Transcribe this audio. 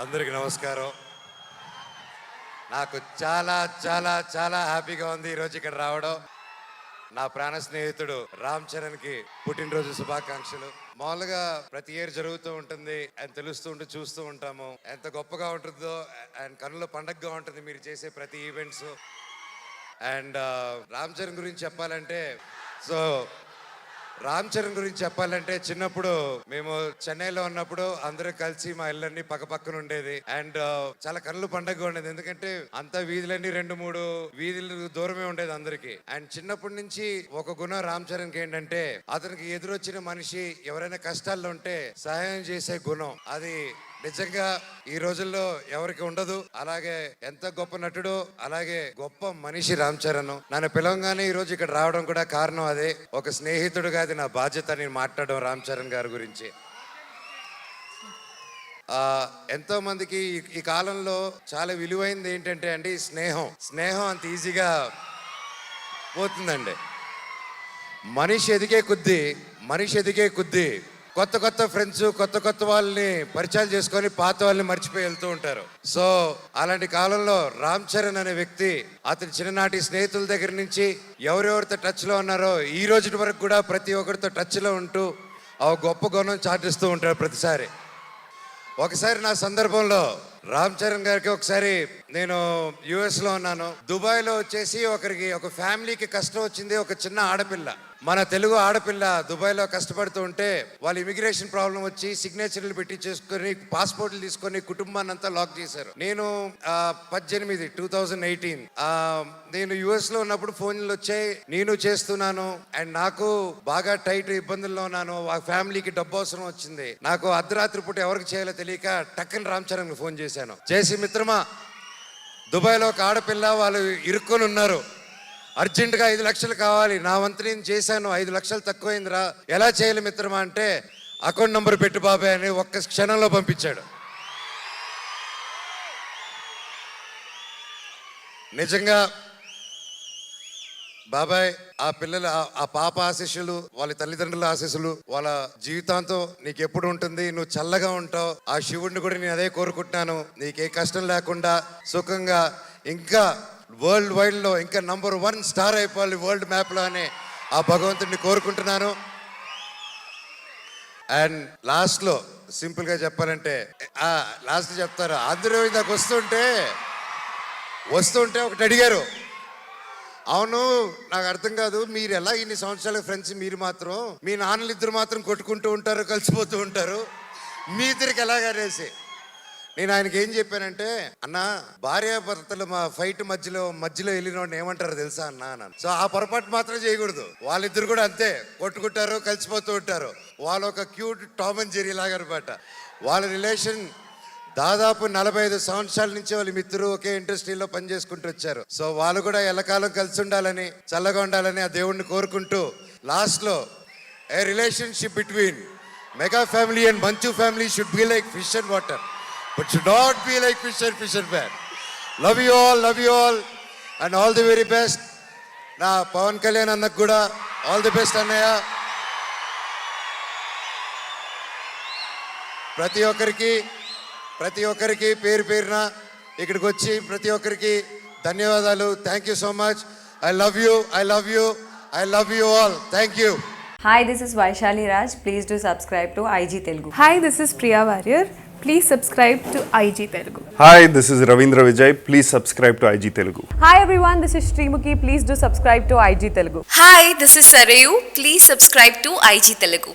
అందరికి నమస్కారం. నాకు చాలా చాలా చాలా హ్యాపీగా ఉంది ఈరోజు ఇక్కడ రావడం. నా ప్రాణ స్నేహితుడు రామ్ చరణ్కి పుట్టినరోజు శుభాకాంక్షలు. మామూలుగా ప్రతి ఇయర్ జరుగుతూ ఉంటుంది అని తెలుస్తూ ఉంటూ చూస్తూ ఉంటాము. ఎంత గొప్పగా ఉంటుందో అండ్ కనులో పండగగా ఉంటుంది మీరు చేసే ప్రతి ఈవెంట్స్. అండ్ రామ్ చరణ్ గురించి చెప్పాలంటే సో రామ్ చరణ్ గురించి చెప్పాలంటే చిన్నప్పుడు మేము చెన్నైలో ఉన్నప్పుడు అందరూ కలిసి మా ఇళ్ళన్నీ పక్క పక్కన ఉండేది. అండ్ చాలా కళ్ళు పండగగా ఉండేది. ఎందుకంటే అంత వీధులన్నీ రెండు మూడు వీధులు దూరమే ఉండేది అందరికి. అండ్ చిన్నప్పటి నుంచి ఒక గుణం రామ్ చరణ్కి ఏంటంటే అతనికి ఎదురొచ్చిన మనిషి ఎవరైనా కష్టాల్లో ఉంటే సహాయం చేసే గుణం. అది నిజంగా ఈ రోజుల్లో ఎవరికి ఉండదు. అలాగే ఎంత గొప్ప నటుడు అలాగే గొప్ప మనిషి రామ్ చరణ్ నన్ను పిలవంగానే ఈ రోజు ఇక్కడ రావడం కూడా కారణం అదే. ఒక స్నేహితుడుగా అది నా బాధ్యత నేను మాట్లాడడం రామ్ చరణ్ గారి గురించి. ఎంతో మందికి ఈ- కాలంలో చాలా విలువైంది ఏంటంటే అండి స్నేహం. స్నేహం అంత ఈజీగా పోతుందండి. మనిషి ఎదిగే కొద్దీ మనిషి ఎదిగే కొద్దీ కొత్త కొత్త ఫ్రెండ్స్ కొత్త కొత్త వాళ్ళని పరిచయాలు చేసుకొని పాత వాళ్ళని మర్చిపోయి వెళ్తూ ఉంటారు. సో అలాంటి కాలంలో రామ్ చరణ్ అనే వ్యక్తి అతని చిన్ననాటి స్నేహితుల దగ్గర నుంచి ఎవరెవరితో టచ్లో ఉన్నారో ఈ రోజు వరకు కూడా ప్రతి ఒక్కరితో టచ్లో ఉంటూ ఆ గొప్ప గుణం చాటిస్తూ ఉంటారు ప్రతిసారి. ఒకసారి నా సందర్భంలో రామ్ చరణ్ గారికి ఒకసారి నేను యుఎస్లో ఉన్నాను. దుబాయ్లో వచ్చేసి ఒకరికి ఒక ఫ్యామిలీకి కష్టం వచ్చింది ఒక చిన్న ఆడపిల్ల. మన తెలుగు ఆడపిల్ల దుబాయ్లో కష్టపడుతూ ఉంటే వాళ్ళు ఇమిగ్రేషన్ ప్రాబ్లం వచ్చి సిగ్నేచర్లు పెట్టి చేసుకొని పాస్పోర్ట్లు తీసుకొని కుటుంబాన్ని అంతా లాక్ చేశారు. నేను పద్దెనిమిది టూ థౌజండ్ ఎయిటీన్. నేను యుఎస్లో ఉన్నప్పుడు ఫోన్లు వచ్చాయి నేను చేస్తున్నాను అండ్ నాకు బాగా టైట్ ఇబ్బందుల్లో ఉన్నాను ఆ ఫ్యామిలీకి డబ్బు అవసరం వచ్చింది. నాకు అర్ధరాత్రి పూట ఎవరికి చేయాలో తెలియక టక్కని రామ్ చరణ్ ఫోన్ చేశాను. చేసి మిత్రమా దుబాయ్లో ఒక ఆడపిల్ల వాళ్ళు ఇరుక్కొని ఉన్నారు. అర్జెంటుగా ఐదు లక్షలు కావాలి. నా వంతు నేను చేశాను. ఐదు లక్షలు తక్కువైందిరా. ఎలా చేయాలి మిత్రమా అంటే అకౌంట్ నంబర్ పెట్టు బాబాయ్ అని ఒక్క క్షణంలో పంపించాడు. నిజంగా బాబాయ్ ఆ పిల్లల ఆ- పాప ఆశీస్సులు వాళ్ళ తల్లిదండ్రుల ఆశీస్సులు వాళ్ళ జీవితాంతం నీకు ఎప్పుడు ఉంటుంది నువ్వు చల్లగా ఉంటావు ఆ శివుడిని కూడా నేను అదే కోరుకుంటున్నాను. నీకే కష్టం లేకుండా సుఖంగా ఇంకా వరల్డ్ వైడ్లో ఇంకా నంబర్ వన్ స్టార్ అయిపోవాలి వరల్డ్ మ్యాప్లో అని ఆ భగవంతుడిని కోరుకుంటున్నాను. అండ్ లాస్ట్లో సింపుల్గా చెప్పాలంటే ఆ లాస్ట్ చెప్తారు అందరూ ఇందాక వస్తుంటే వస్తుంటే ఒకటి అడిగారు అవును నాకు అర్థం కాదు. మీరు ఎలా ఇన్ని సంవత్సరాల ఫ్రెండ్స్ మీరు మాత్రం? మీ నాన్నలు ఇద్దరు మాత్రం కొట్టుకుంటూ ఉంటారు కలిసిపోతూ ఉంటారు. మీ ఇద్దరికి ఎలాగనేసి నేను ఆయనకి ఏం చెప్పానంటే అన్న భార్యాభర్తలు మా ఫైట్ మధ్యలో మధ్యలో వెళ్ళిన ఏమంటారు తెలుసా అన్న? అన్నాను. సో ఆ పొరపాటు మాత్రం చేయకూడదు. వాళ్ళిద్దరు కూడా అంతే. కొట్టుకుంటారు కలిసిపోతూ ఉంటారు. వాళ్ళు ఒక క్యూట్ టామ్ అండ్ జెరీ లాగా అనమాట వాళ్ళ రిలేషన్ దాదాపు నలభై ఐదు సంవత్సరాల నుంచి వాళ్ళ మిత్రులు ఒకే ఇండస్ట్రీలో పనిచేసుకుంటూ వచ్చారు. సో వాళ్ళు కూడా ఎల్లకాలం కలిసి ఉండాలని చల్లగా ఉండాలని ఆ దేవుణ్ణి కోరుకుంటూ లాస్ట్లో a relationship between mega family and Manchu family should be like fish and water but should not be like fish and fish and man love you all love you all and all the very best నా పవన్ కళ్యాణ్ అన్నకు కూడా all the best అన్నయ్య. ప్రతి ఒక్కరికి ప్రతి ఒక్కరికి పేరు పేరున ఇక్కడికి వచ్చి ప్రతి ఒక్కరికి ధన్యవాదాలు. Thank you so much I love you I love you I love you all thank you hi this is Vaishali Raj please do subscribe to IG Telugu hi this is Priya Warrier please subscribe to IG Telugu hi this is Ravindra Vijay please subscribe to IG Telugu hi everyone this is Sreemukhi please do subscribe to IG Telugu hi this is Sarayu please subscribe to IG Telugu